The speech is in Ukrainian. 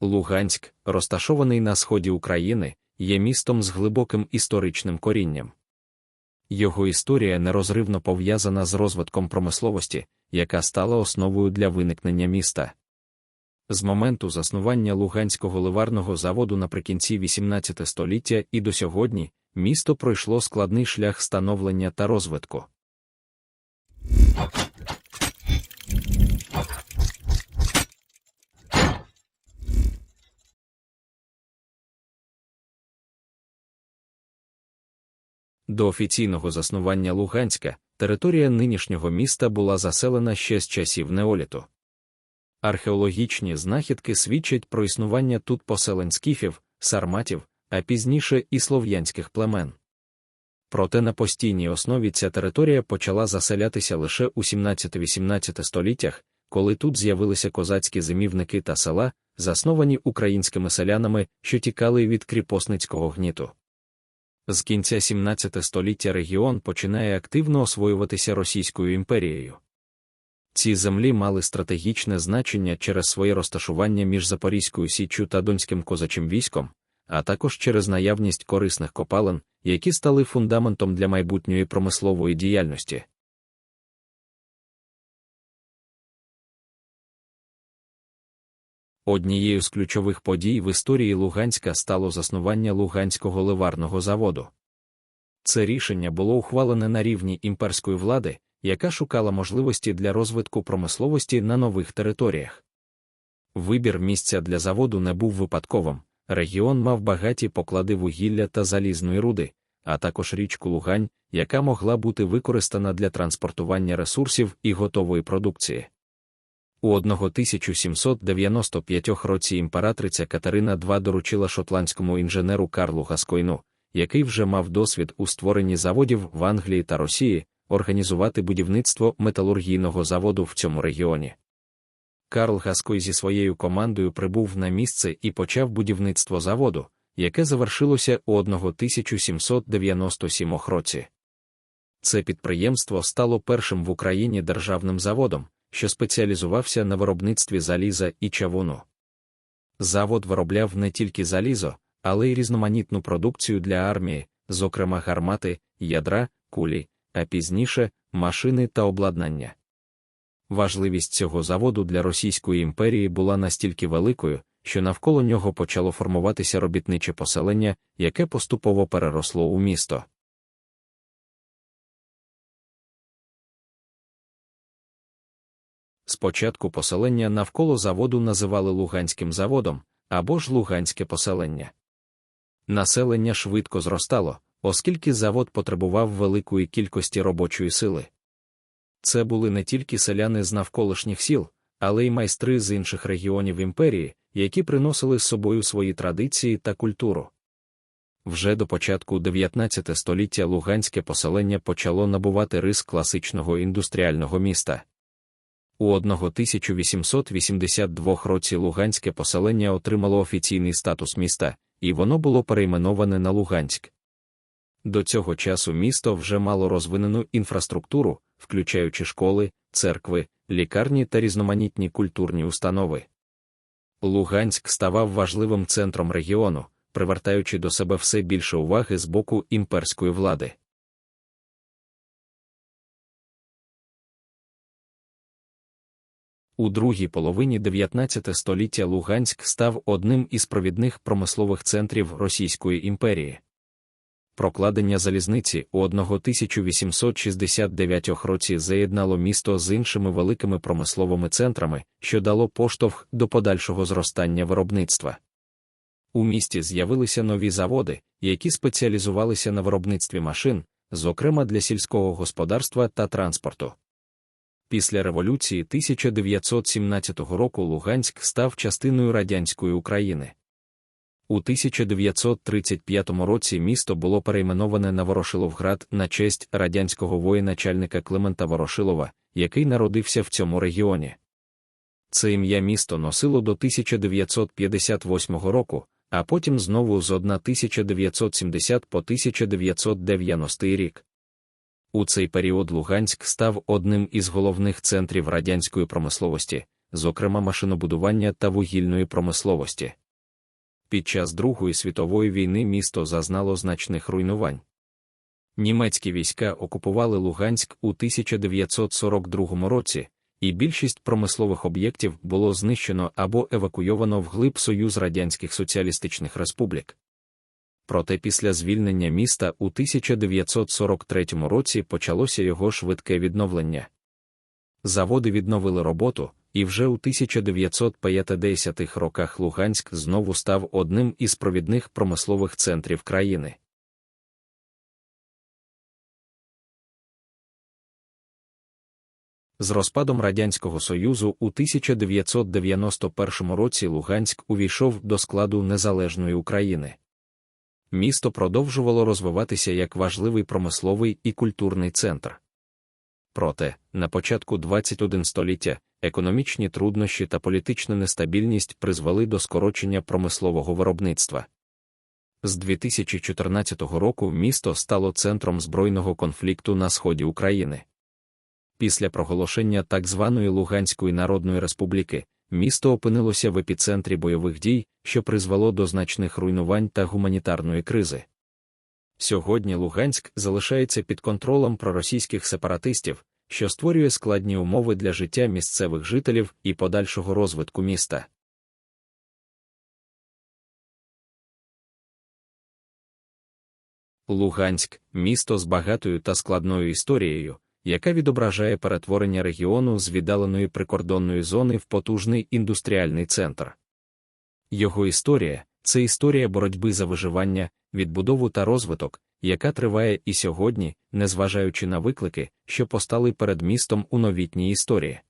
Луганськ, розташований на сході України, є містом з глибоким історичним корінням. Його історія нерозривно пов'язана з розвитком промисловості, яка стала основою для виникнення міста. З моменту заснування Луганського ливарного заводу наприкінці XVIII століття і до сьогодні місто пройшло складний шлях становлення та розвитку. До офіційного заснування Луганська територія нинішнього міста була заселена ще з часів неоліту. Археологічні знахідки свідчать про існування тут поселень скіфів, сарматів, а пізніше і слов'янських племен. Проте на постійній основі ця територія почала заселятися лише у 17-18 століттях, коли тут з'явилися козацькі зимівники та села, засновані українськими селянами, що тікали від кріпосницького гніту. З кінця 17 століття регіон починає активно освоюватися Російською імперією. Ці землі мали стратегічне значення через своє розташування між Запорізькою Січчю та Донським козачим військом, а також через наявність корисних копалин, які стали фундаментом для майбутньої промислової діяльності. Однією з ключових подій в історії Луганська стало заснування Луганського ливарного заводу. Це рішення було ухвалене на рівні імперської влади, яка шукала можливості для розвитку промисловості на нових територіях. Вибір місця для заводу не був випадковим, регіон мав багаті поклади вугілля та залізної руди, а також річку Лугань, яка могла бути використана для транспортування ресурсів і готової продукції. У 1795 році імператриця Катерина II доручила шотландському інженеру Карлу Гаскойну, який вже мав досвід у створенні заводів в Англії та Росії, організувати будівництво металургійного заводу в цьому регіоні. Карл Гаской зі своєю командою прибув на місце і почав будівництво заводу, яке завершилося у 1797 році. Це підприємство стало першим в Україні державним заводом, що спеціалізувався на виробництві заліза і чавуну. Завод виробляв не тільки залізо, але й різноманітну продукцію для армії, зокрема гармати, ядра, кулі, а пізніше машини та обладнання. Важливість цього заводу для Російської імперії була настільки великою, що навколо нього почало формуватися робітниче поселення, яке поступово переросло у місто. Спочатку поселення навколо заводу називали Луганським заводом або ж Луганське поселення. Населення швидко зростало, оскільки завод потребував великої кількості робочої сили. Це були не тільки селяни з навколишніх сіл, але й майстри з інших регіонів імперії, які приносили з собою свої традиції та культуру. Вже до початку 19 століття Луганське поселення почало набувати рис класичного індустріального міста. У 1882 році Луганське поселення отримало офіційний статус міста, і воно було перейменоване на Луганськ. До цього часу місто вже мало розвинену інфраструктуру, включаючи школи, церкви, лікарні та різноманітні культурні установи. Луганськ ставав важливим центром регіону, привертаючи до себе все більше уваги з боку імперської влади. У другій половині 19 століття Луганськ став одним із провідних промислових центрів Російської імперії. Прокладення залізниці у 1869 році заєднало місто з іншими великими промисловими центрами, що дало поштовх до подальшого зростання виробництва. У місті з'явилися нові заводи, які спеціалізувалися на виробництві машин, зокрема для сільського господарства та транспорту. Після революції 1917 року Луганськ став частиною радянської України. У 1935 році місто було перейменоване на Ворошиловград на честь радянського воєначальника Климента Ворошилова, який народився в цьому регіоні. Це ім'я місто носило до 1958 року, а потім знову з 1970 по 1990 рік. У цей період Луганськ став одним із головних центрів радянської промисловості, зокрема машинобудування та вугільної промисловості. Під час Другої світової війни місто зазнало значних руйнувань. Німецькі війська окупували Луганськ у 1942 році, і більшість промислових об'єктів було знищено або евакуйовано вглиб Союз Радянських Соціалістичних Республік. Проте після звільнення міста у 1943 році почалося його швидке відновлення. Заводи відновили роботу, і вже у 1950-х роках Луганськ знову став одним із провідних промислових центрів країни. З розпадом Радянського Союзу у 1991 році Луганськ увійшов до складу незалежної України. Місто продовжувало розвиватися як важливий промисловий і культурний центр. Проте, на початку 21 століття, економічні труднощі та політична нестабільність призвели до скорочення промислового виробництва. З 2014 року місто стало центром збройного конфлікту на сході України. Після проголошення так званої Луганської Народної Республіки місто опинилося в епіцентрі бойових дій, що призвело до значних руйнувань та гуманітарної кризи. Сьогодні Луганськ залишається під контролем проросійських сепаратистів, що створює складні умови для життя місцевих жителів і подальшого розвитку міста. Луганськ місто з багатою та складною історією, яка відображає перетворення регіону з віддаленої прикордонної зони в потужний індустріальний центр. Його історія це історія боротьби за виживання, відбудову та розвиток, яка триває і сьогодні, незважаючи на виклики, що постали перед містом у новітній історії.